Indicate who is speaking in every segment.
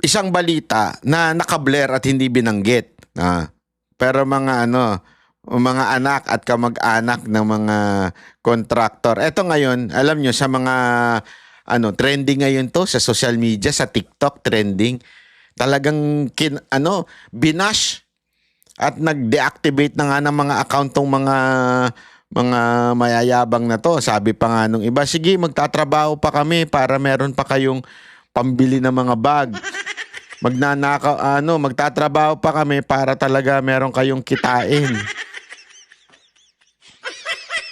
Speaker 1: isang balita na nakabler at hindi binanggit. Ah, pero mga ano, mga anak at kamag-anak ng mga contractor. Eto ngayon, alam nyo, sa mga ano, trending ngayon to sa social media, sa TikTok trending. Talagang kin, ano, binash at nag-deactivate na nga ng mga account tong mga mga mayayabang na to. Sabi pa nga nung iba, sige, magtatrabaho pa kami para meron pa kayong pambili ng mga bag. Magnanakaw, ano, magtatrabaho pa kami para talaga meron kayong kitain.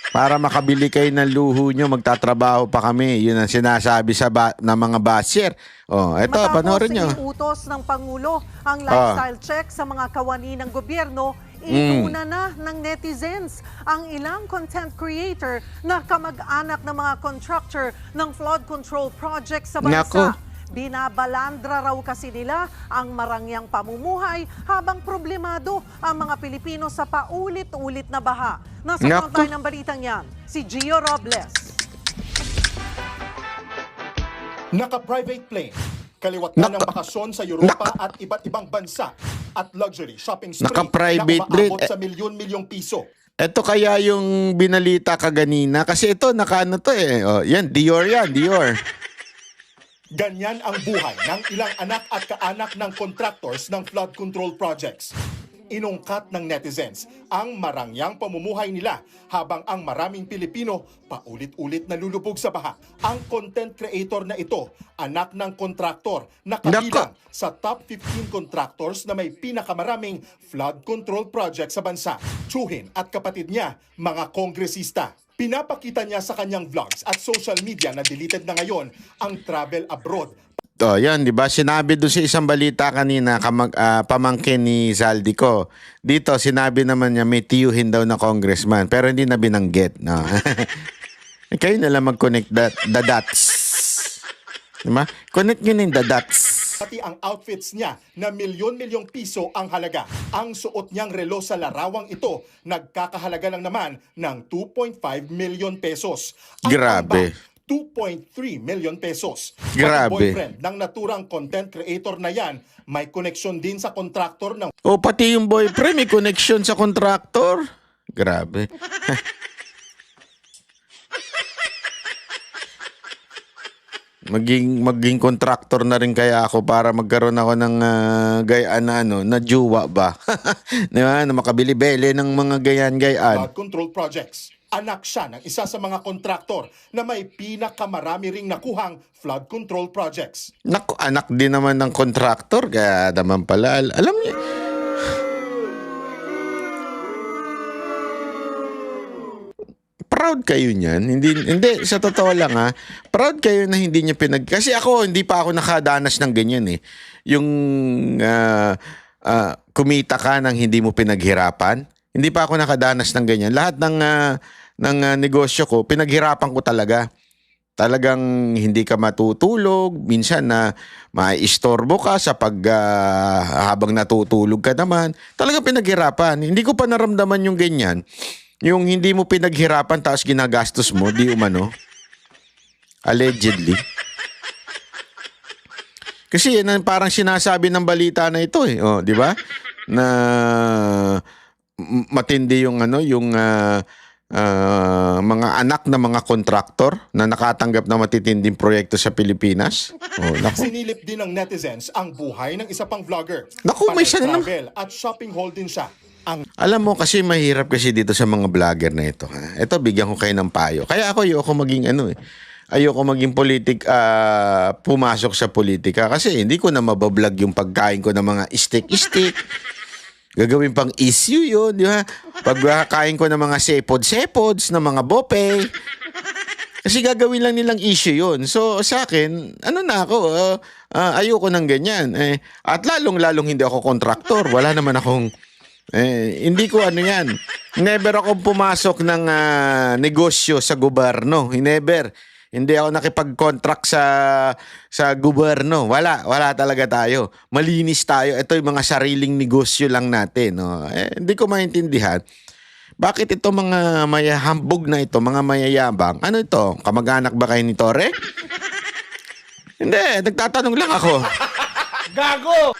Speaker 1: Para makabili kayo ng luho nyo, magtatrabaho pa kami. Yun ang sinasabi sa ba- ng mga basher. Oh, eto,
Speaker 2: Matapos
Speaker 1: panoorin nyo.
Speaker 2: utos ng Pangulo ang
Speaker 1: Ah.
Speaker 2: lifestyle check sa mga kawani ng gobyerno, inuna na ng netizens ang ilang content creator na kamag-anak ng mga contractor ng flood control project sa bansa.
Speaker 1: Nako.
Speaker 2: Binabalandra raw kasi nila ang marangyang pamumuhay habang problemado ang mga Pilipino sa paulit-ulit na baha. Nasa
Speaker 1: Nako.
Speaker 2: frontline ng balitang yan, si Gio Robles.
Speaker 3: Naka-private plane, kaliwat na ng bakasyon sa Europa
Speaker 1: Naka-
Speaker 3: at iba't ibang bansa at luxury shopping spree
Speaker 1: Naka-private
Speaker 3: na umaabot sa milyon-milyong piso.
Speaker 1: Ito kaya yung binalita kaganina kasi ito nakaano to eh. Oh, yan Dior yan, Dior.
Speaker 3: Ganyan ang buhay ng ilang anak at kaanak ng contractors ng flood control projects. Inungkat ng netizens ang marangyang pamumuhay nila habang ang maraming Pilipino paulit-ulit nalulubog sa baha. Ang content creator na ito, anak ng kontraktor na kabilang sa top 15 contractors na may pinakamaraming flood control project sa bansa. Chuhin at kapatid niya, mga kongresista. Pinapakita niya sa kanyang vlogs at social media na deleted na ngayon ang travel abroad
Speaker 1: Oh, yan, 'di ba? Sinabi doon sa isang balita kanina kamag ah, pamangkin ni Zaldico. Dito sinabi naman niya may tiyuhin daw na congressman pero hindi na binanggit, no. Kayo na lang mag-connect that, the dots. Di ba? Connect nyo na yung the dots.
Speaker 3: Pati ang outfits niya na milyon-milyong piso ang halaga. Ang suot niyang relo sa larawang ito nagkakahalaga lang naman ng 2.5 million pesos. Ang
Speaker 1: Grabe.
Speaker 3: ambag, 2.3 million pesos. Pati
Speaker 1: Grabe.
Speaker 3: boyfriend ng naturang content creator na yan may connection din sa kontraktor ng
Speaker 1: O pati yung boyfriend may connection sa contractor. Grabe. maging maging contractor na rin kaya ako para magkaroon ako ng ah, gayaan na ano, na juwa ba? Di ba? Na makabili-bili ng mga gayan-gayan.
Speaker 3: flood control projects. Anak siya ng isa sa mga kontraktor na may pinakamarami ring nakuhang flood control projects.
Speaker 1: Naku, anak din naman ng contractor kaya naman pala al- alam niyo proud kayo niyan. Hindi hindi sa totoo lang ha. Proud kayo na hindi niya pinag kasi ako hindi pa ako nakadanas ng ganyan eh. Yung ah, ah, kumita ka nang hindi mo pinaghirapan. Hindi pa ako nakadanas ng ganyan. Lahat ng ah, ng ah, negosyo ko pinaghirapan ko talaga. Talagang hindi ka matutulog, minsan na maistorbo ka sa pag ah, habang natutulog ka naman. Talagang pinaghirapan. Hindi ko pa naramdaman yung ganyan. Yung hindi mo pinaghirapan tapos ginagastos mo, di umano. Allegedly. Kasi yan ang parang sinasabi ng balita na ito eh, oh, di ba? Na matindi yung ano, yung ah, ah, mga anak na mga kontraktor na nakatanggap na matitinding proyekto sa Pilipinas. Oh, nako.
Speaker 3: Sinilip din ng netizens ang buhay ng isa pang vlogger.
Speaker 1: Naku, may siya na-
Speaker 3: travel at shopping haul din siya. Ang
Speaker 1: Alam mo kasi mahirap kasi dito sa mga vlogger na ito. Ha? Ito bigyan ko kayo ng payo. Kaya ako ayoko maging ano eh. Ayoko maging politik ah, pumasok sa politika kasi hindi ko na mabablog yung pagkain ko ng mga steak-steak. Gagawin pang issue yun, di ba? Pagkain ko ng mga sepod-sepods, ng mga bope. Kasi gagawin lang nilang issue yun. So sa akin, ano na ako, ah, ah, ayoko ng ganyan. Eh, at lalong-lalong hindi ako kontraktor. Wala naman akong, eh, hindi ko ano yan. Never ako pumasok ng ah, negosyo sa gobyerno. Never. Hindi ako nakipag-contract sa sa gobyerno. Wala, wala talaga tayo. Malinis tayo. Ito yung mga sariling negosyo lang natin. No? Eh, hindi ko maintindihan. Bakit ito mga mayahambog na ito, mga mayayabang? Ano ito? Kamag-anak ba kayo ni Tore? Hindi, nagtatanong lang ako.
Speaker 4: Gago!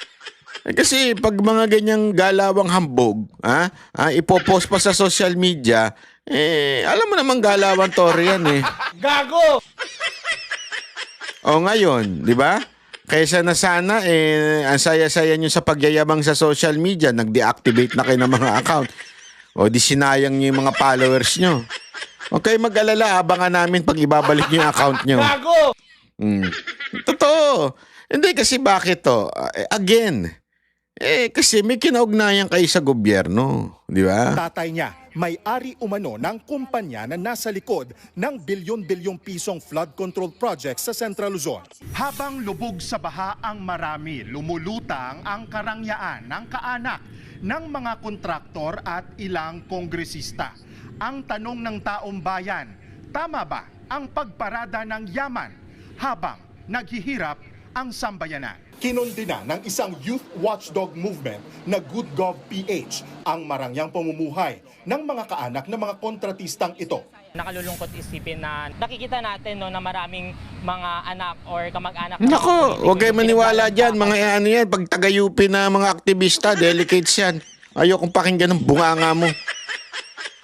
Speaker 1: Eh, kasi pag mga ganyang galawang hambog, ha, ah, ipopost pa sa social media, eh, alam mo naman galawang tore yan eh.
Speaker 4: Gago!
Speaker 1: O ngayon, di ba? Kaysa na sana, eh, ang saya-saya nyo sa pagyayabang sa social media, nag-deactivate na kayo ng mga account. O di sinayang nyo yung mga followers nyo. Huwag kayo mag-alala, abangan namin pag ibabalik nyo yung account nyo.
Speaker 4: Gago!
Speaker 1: Mm. Totoo. Hindi kasi bakit to? Eh, Again, eh kasi may kinaugnayan kayo sa gobyerno, di ba?
Speaker 3: Tatay niya, may-ari umano ng kumpanya na nasa likod ng bilyon-bilyong pisong flood control project sa Central Luzon. Habang lubog sa baha ang marami, lumulutang ang karangyaan ng kaanak ng mga kontraktor at ilang kongresista. Ang tanong ng taong bayan, tama ba ang pagparada ng yaman habang naghihirap ang sambayanan? Kinundina ng isang youth watchdog movement na Good Gov PH ang marangyang pamumuhay ng mga kaanak ng mga kontratistang ito.
Speaker 5: nakalulungkot isipin na nakikita natin no na maraming mga anak or kamag-anak
Speaker 1: Nako, huwag kayo maniwala dyan. Mga ano yan, pag taga-UP na mga aktivista, delicates yan. Ayokong pakinggan ng bunganga mo.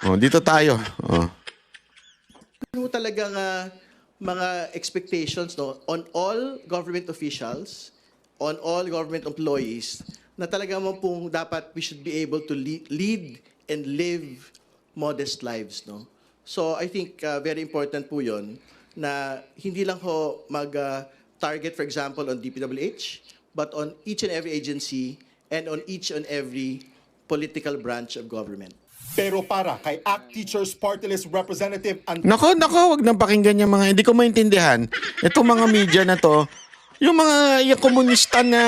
Speaker 1: Oh, dito tayo. Oh.
Speaker 6: ano talagang ah, mga expectations no on all government officials, on all government employees na talaga mo pong dapat we should be able to lead, and live modest lives no. So I think ah, very important po 'yon na hindi lang ho mag ah, target for example on DPWH but on each and every agency and on each and every political branch of government.
Speaker 3: Pero para kay ACT Teachers Party List Representative
Speaker 1: Nako, nako, wag nang pakinggan yung mga, hindi ko maintindihan. Itong mga media na to, yung mga yung komunista na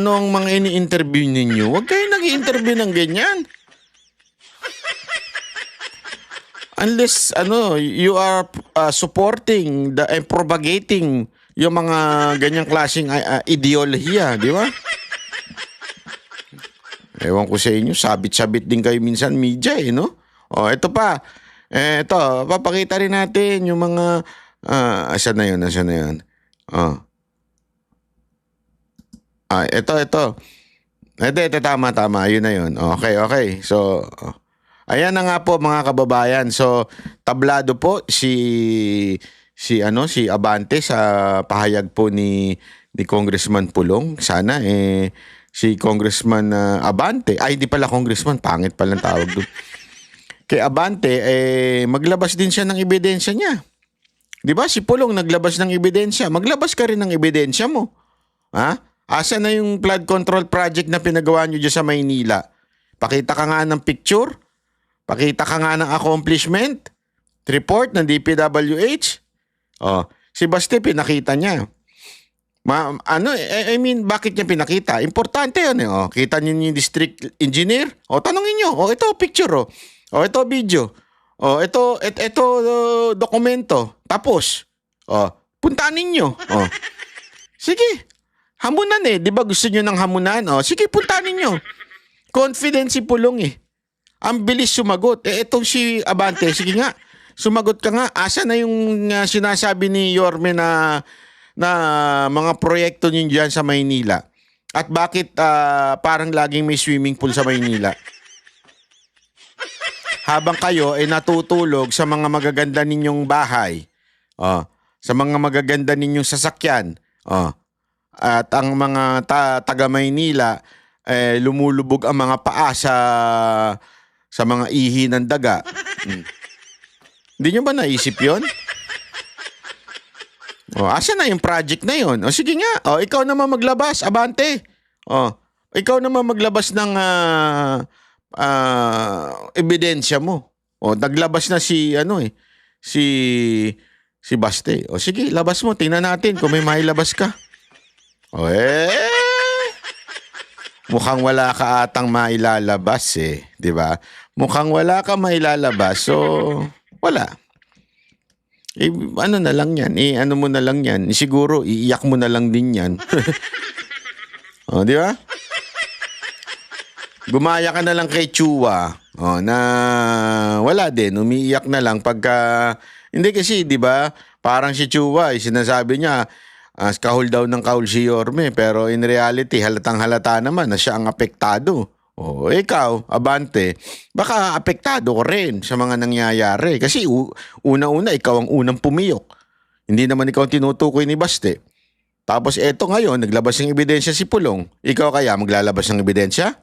Speaker 1: ano ang mga ini-interview ninyo, wag kayo nag interview ng ganyan. Unless ano, you are uh, supporting the and propagating yung mga ganyang klaseng uh, uh, ideolohiya, di ba? Ewan ko sa inyo, sabit-sabit din kayo minsan media eh, no? O, ito pa. Eh, ito, papakita rin natin yung mga, ah, asan na yun, asan na yun? Oh. Ah, ito, ito. Ito, ito, tama, tama. Yun na yun. Okay, okay. So, oh. ayan na nga po mga kababayan. So, tablado po si si ano si Abante sa pahayag po ni ni Congressman Pulong. Sana eh si Congressman ah, Abante, ay hindi pala Congressman, pangit pala tawag doon. Kay Abante eh maglabas din siya ng ebidensya niya. 'Di ba? Si Pulong naglabas ng ebidensya. Maglabas ka rin ng ebidensya mo. Ha? Asa na yung flood control project na pinagawa niyo dyan sa Maynila? Pakita ka nga ng picture. Pakita ka nga ng accomplishment. Report ng DPWH. Oh, si Basti pinakita niya. Ma, ano, eh, I mean, bakit niya pinakita? Importante yan eh. Oh. Kita niyo yung district engineer? O, tanongin niyo. O, ito picture oh. O, ito video. O, ito, et, ito uh, dokumento. Tapos, o, puntaan ninyo. O. Sige. Hamunan eh. Di ba gusto niyo ng hamunan? O, sige, puntaan ninyo. Confidence si Pulong eh. Ang bilis sumagot. Eh, itong si Abante, sige nga. Sumagot ka nga. Asa na yung uh, sinasabi ni Yorme na na mga proyekto niyo diyan sa Maynila? At bakit ah, parang laging may swimming pool sa Maynila? Habang kayo ay natutulog sa mga magaganda ninyong bahay, oh, sa mga magaganda ninyong sasakyan, oh, at ang mga ta- taga Maynila eh, lumulubog ang mga paa sa sa mga ihi ng daga. Hmm. Hindi nyo ba naisip yon? O, asa na yung project na yon? O, sige nga. O, ikaw naman maglabas. Abante. O, ikaw naman maglabas ng ah, ah, ebidensya mo. O, naglabas na si, ano eh, si, si Baste. O, sige, labas mo. Tingnan natin kung may mailabas ka. Eh, mukhang wala ka atang mailalabas eh. 'di ba? Mukhang wala ka mailalabas. So, wala. Eh, ano na lang yan? Eh, ano mo na lang yan? Siguro, iiyak mo na lang din yan. o, di ba? Gumaya ka na lang kay Chua. O, na wala din. Umiiyak na lang pagka... Hindi kasi, di ba? Parang si Chua, eh, sinasabi niya, As kahul daw ng kahul si Yorme, pero in reality, halatang halata naman na siya ang apektado. O ikaw, abante, baka apektado ko rin sa mga nangyayari. Kasi una-una, ikaw ang unang pumiyok. Hindi naman ikaw tinutukoy ni Baste. Tapos eto ngayon, naglabas ng ebidensya si Pulong. Ikaw kaya maglalabas ng ebidensya?